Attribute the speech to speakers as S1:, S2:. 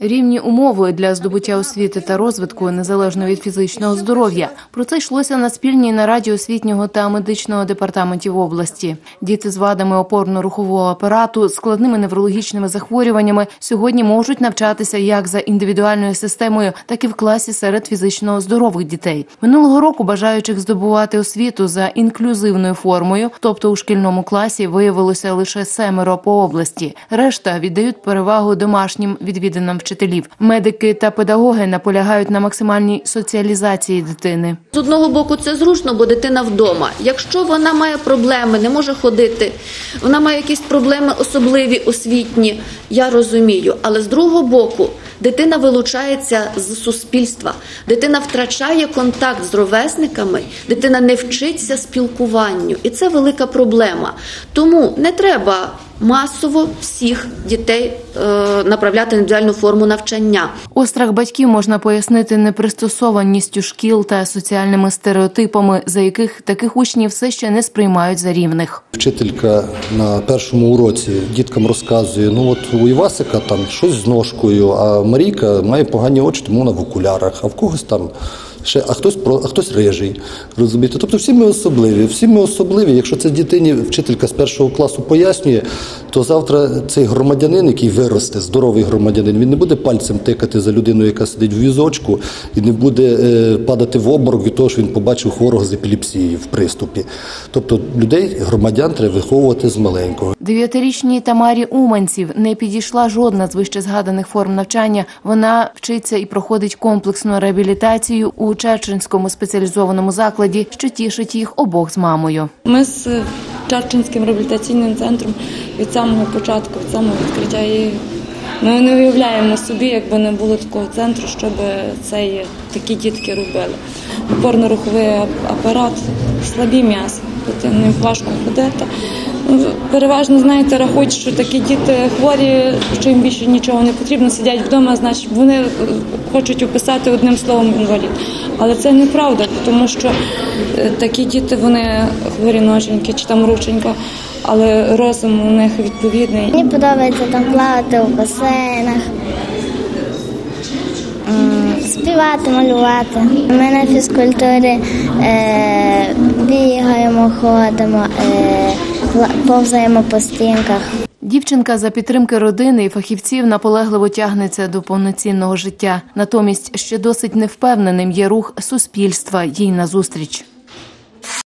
S1: Рівні умови для здобуття освіти та розвитку незалежно від фізичного здоров'я. Про це йшлося на спільній нараді освітнього та медичного департаментів області. Діти з вадами опорно-рухового апарату, складними неврологічними захворюваннями сьогодні можуть навчатися як за індивідуальною системою, так і в класі серед фізично здорових дітей. Минулого року бажаючих здобувати освіту за інклюзивною формою, тобто у шкільному класі, виявилося лише семеро по області. Решта віддають перевагу домашнім відвідинам вчителів. Медики та педагоги наполягають на максимальній соціалізації дитини.
S2: З одного боку, це зручно, бо дитина вдома. Якщо вона має проблеми, не може ходити, вона має якісь проблеми особливі, освітні, я розумію. Але з другого боку, дитина вилучається з суспільства, дитина втрачає контакт з ровесниками, дитина не вчиться спілкуванню, і це велика проблема. Тому не треба масово всіх дітей е, направляти на індивідуальну форму навчання.
S1: Острах батьків можна пояснити непристосованістю шкіл та соціальними стереотипами, за яких таких учнів все ще не сприймають за рівних.
S3: Вчителька на першому уроці діткам розказує: ну от у Івасика там щось з ножкою, а Марійка має погані очі, тому вона в окулярах, а в когось там. Ще, а хтось про, а хтось рижий, розумієте? Тобто всі ми особливі. Всі ми особливі. Якщо це дитині вчителька з першого класу пояснює, то завтра цей громадянин, який виросте, здоровий громадянин, він не буде пальцем тикати за людину, яка сидить в візочку, і не буде е, падати в обморок від того, що він побачив хворого з епілепсією в приступі. Тобто людей, громадян, треба виховувати з маленького.
S1: Дев'ятирічній Тамарі Уманців не підійшла жодна з вище згаданих форм навчання. Вона вчиться і проходить комплексну реабілітацію у Черченському спеціалізованому закладі, що тішить їх обох з мамою.
S4: Ми з Чарчинським реабілітаційним центром від самого початку, від самого відкриття і ми не уявляємо собі, якби не було такого центру, щоб цей, такі дітки робили. Опорно-руховий апарат, слабі м'яса, дитині важко ходити. Переважно, знаєте, рахують, що такі діти хворі, що їм більше нічого не потрібно, сидять вдома, значить вони е, хочуть описати одним словом інвалід. Але це неправда, тому що е, такі діти вони хворі ноженьки чи там рученька, але розум у них відповідний.
S5: Мені подобається там плавати у басейнах, співати, малювати. Ми на фізкультурі е, бігаємо, ходимо, е, повзаємо по стінках.
S1: Дівчинка за підтримки родини і фахівців наполегливо тягнеться до повноцінного життя. Натомість ще досить невпевненим є рух суспільства їй назустріч.